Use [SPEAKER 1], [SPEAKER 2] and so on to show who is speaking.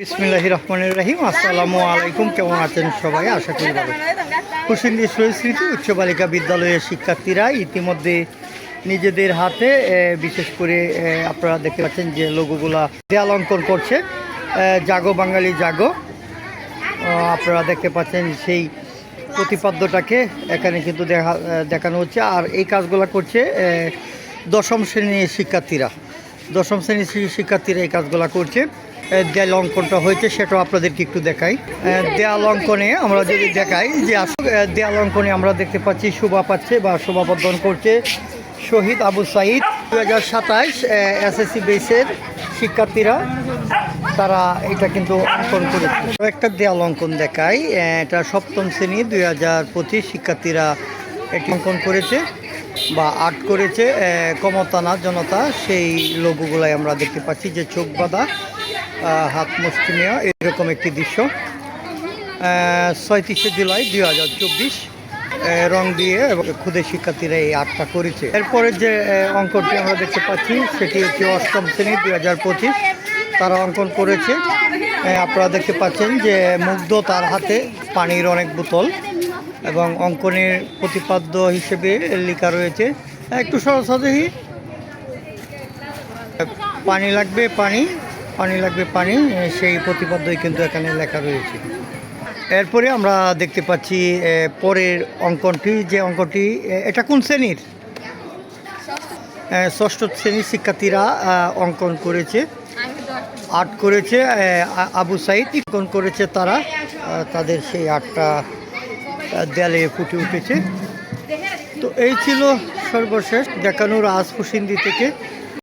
[SPEAKER 1] বিসমিল্লাহ রহমানুর রাহিম। আসসালামু আলাইকুম। কেমন আছেন সবাই? আশা করি ভালো কুশিন্দি স্মৃতি উচ্চ বালিকা বিদ্যালয়ের শিক্ষার্থীরা ইতিমধ্যে নিজেদের হাতে বিশেষ করে আপনারা দেখতে পাচ্ছেন যে লোগোগুলা দেয়াল অঙ্কন করছে জাগো বাঙালি জাগো। আপনারা দেখতে পাচ্ছেন সেই প্রতিপাদ্যটাকে এখানে কিন্তু দেখা দেখানো হচ্ছে। আর এই কাজগুলো করছে দশম শ্রেণির শিক্ষার্থীরা। দশম শ্রেণির শিক্ষার্থীরা এই কাজগুলো করছে। দেয়াল অঙ্কনটা হয়েছে সেটাও আপনাদেরকে একটু দেখাই। দেয়াল অঙ্কনে আমরা যদি দেখাই যে দেয়াল অঙ্কনে আমরা দেখতে পাচ্ছি শোভা পাচ্ছে বা শোভাবর্ধন করছে শহীদ আবু সাইদ দু হাজার সাতাইশ এসএসসি বেসের শিক্ষার্থীরা তারা এটা কিন্তু অঙ্কন করেছে। একটা দেয়াল অঙ্কন দেখায় এটা সপ্তম শ্রেণি দুই হাজার পঁচিশ শিক্ষার্থীরা এটি অঙ্কন করেছে বা আর্ট করেছে। এ, কমতানা জনতা সেই লোগোগুলাই আমরা দেখতে পাচ্ছি যে চোখ বাঁধা। হাত মুষ্টিমিয়া এরকম একটি দৃশ্য। ছয়ত্রিশে জুলাই দুই হাজার চব্বিশ রং দিয়ে এবং ক্ষুদে শিক্ষার্থীরা এই আর্টটা করেছে। এরপরে যে অঙ্কনটি আমরা দেখতে পাচ্ছি, সেটি হচ্ছে অষ্টম শ্রেণি দুই হাজার পঁচিশ। তারা অঙ্কন করেছে। আপনারা দেখতে পাচ্ছেন যে, মুগ্ধ তার হাতে পানির অনেক বোতল এবং অঙ্কনের প্রতিপাদ্য হিসেবে লেখা রয়েছে। একটু সহসাদেহী পানি লাগবে, পানি। পানি লাগবে পানি সেই প্রতিপাদ্যই কিন্তু এখানে লেখা রয়েছে। এরপরে আমরা দেখতে পাচ্ছি পরের অঙ্কনটি, যে অঙ্কটি এটা কোন শ্রেণির? ষষ্ঠ শ্রেণির শিক্ষার্থীরা অঙ্কন করেছে। আর্ট করেছে আবু সাইদ অঙ্কন করেছে তারা তাদের সেই আর্টটা দেয়ালে ফুটে উঠেছে। তো এই ছিল সর্বশেষ দেখানোর আজ থেকে।